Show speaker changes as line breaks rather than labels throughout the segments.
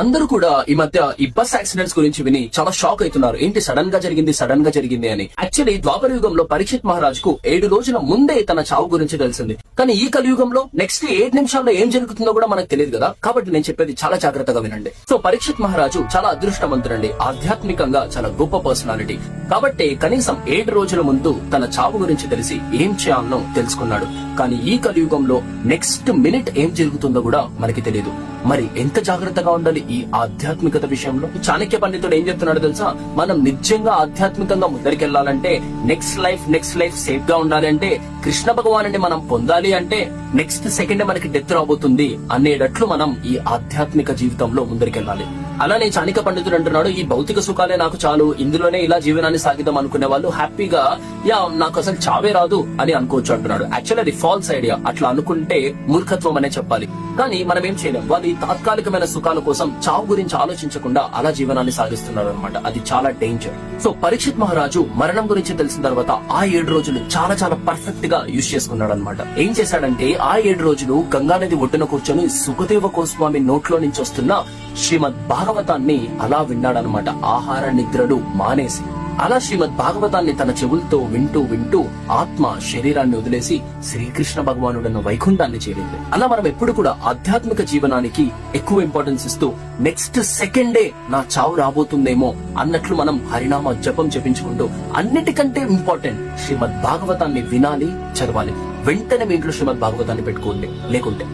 అందరూ కూడా ఈ మధ్య ఈ బస్ యాక్సిడెంట్స్ గురించి విని చాలా షాక్ అవుతున్నారు. ఏంటి సడన్గా జరిగింది సడన్గా జరిగింది అని. యాక్చువల్లీ ద్వాపర యుగంలో పరీక్షిత్ మహారాజుకు ఏడు రోజుల ముందే తన చావు గురించి తెలిసింది. కానీ ఈ కలియుగంలో నెక్స్ట్ ఏడు నిమిషాల్లో ఏం జరుగుతుందో కూడా మనకు తెలియదు కదా. కాబట్టి నేను చెప్పేది చాలా జాగ్రత్తగా వినండి. సో పరీక్షిత్ మహారాజు చాలా అదృష్టవంతుడండి. ఆధ్యాత్మికంగా చాలా గొప్ప పర్సనాలిటీ. కాబట్టి కనీసం ఏడు రోజుల ముందు తన చావు గురించి తెలిసి ఏం చేయాలనో తెలుసుకున్నాడు. కానీ ఈ కలియుగంలో నెక్స్ట్ మినిట్ ఏం జరుగుతుందో కూడా మనకి తెలియదు. మరి ఎంత జాగ్రత్తగా ఉండాలి? ఈ ఆధ్యాత్మికత విషయంలో చాణక్య పండితుడు ఏం చెప్తున్నాడు తెలుసా? మనం నిజంగా ఆధ్యాత్మికంగా ముందరికెళ్ళాలంటే నెక్స్ట్ లైఫ్ నెక్స్ట్ లైఫ్ సేఫ్గా ఉండాలి అంటే కృష్ణ భగవాను మనం పొందాలి అంటే నెక్స్ట్ సెకండ్ మనకి డెత్ రాబోతుంది అనేటట్లు మనం ఈ ఆధ్యాత్మిక జీవితంలో ముందరికెళ్ళాలి. అలానే చాణిక పండితుడు అంటున్నాడు ఈ భౌతిక సుఖాలే నాకు చాలు ఇందులోనే ఇలా జీవనాన్ని సాగిద్దాం అనుకునే వాళ్ళు హ్యాపీగా యా నాకు అసలు చావే రాదు అని అనుకోవచ్చు అంటున్నాడు. యాక్చువల్ అది ఫాల్స్ ఐడియా అట్లా అనుకుంటే మూర్ఖత్వం అనే చెప్పాలి. కానీ మనం ఏం చేయలేం. వాళ్ళు ఈ తాత్కాలికమైన సుఖాల కోసం చావు గురించి ఆలోచించకుండా అలా జీవనాన్ని సాగిస్తున్నారు అనమాట అది చాలా డేంజర్ సో పరీక్షిత్ మహారాజు మరణం గురించి తెలిసిన తర్వాత ఆ ఏడు రోజులు చాలా చాలా పర్ఫెక్ట్గా యూజ్ చేసుకున్నాడు అనమాట ఏం చేశాడంటే ఆ ఏడు రోజులు గంగానది ఒడ్డున కూర్చొని సుఖదేవ గోస్వామి నోట్లో నుంచి వస్తున్న శ్రీమద్ భాగవతాన్ని అలా విన్నాడనమాట. ఆహార నిద్రలు మానేసి. అలా శ్రీమద్ భాగవతాన్ని తన చెవులతో వింటూ వింటూ ఆత్మ శరీరాన్ని వదిలేసి శ్రీకృష్ణ భగవానుడన్న వైకుంఠాన్ని చేరింది. అలా మనం ఎప్పుడు కూడా ఆధ్యాత్మిక జీవనానికి ఎక్కువ ఇంపార్టెన్స్ ఇస్తూ నెక్స్ట్ సెకండే నా చావు రాబోతుందేమో అన్నట్లు మనం హరినామ జపం చెప్పించుకుంటూ అన్నిటికంటే ఇంపార్టెంట్ శ్రీమద్ భాగవతాన్ని వినాలి చదవాలి. వెంటనే మీ ఇంట్లో శ్రీమద్ భాగవతాన్ని పెట్టుకోండి. లేకుంటే.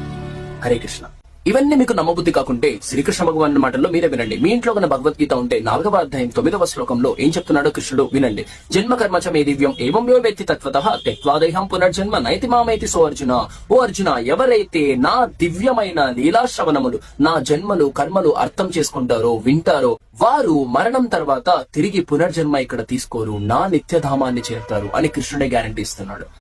హరే కృష్ణ. ఇవన్నీ మీకు నమ్మబుద్ధి కాకుంటే శ్రీకృష్ణ భగవాన్ మాటల్లో మీరే వినండి. మీ ఇంట్లో ఉన్న భగవద్గీత ఉంటే నాలుగవ అధ్యాయం తొమ్మిదవ శ్లోకంలో ఏం చెప్తున్నాడో కృష్ణుడు వినండి. జన్మ కర్మచ మే దివ్యం ఏవం యో వ్యక్తి తత్వత త్యక్వాదేహం పునర్జన్మ నైతి మామైతి సో అర్జున. ఓ అర్జున ఎవరైతే నా దివ్యమైన లీలాశ్రవణములు నా జన్మలు కర్మలు అర్థం చేసుకుంటారో వింటారో వారు మరణం తర్వాత తిరిగి పునర్జన్మ ఇక్కడ తీసుకోరు నా నిత్యధామాన్ని చేరుతారు అని కృష్ణుడే గ్యారంటీ ఇస్తున్నాడు.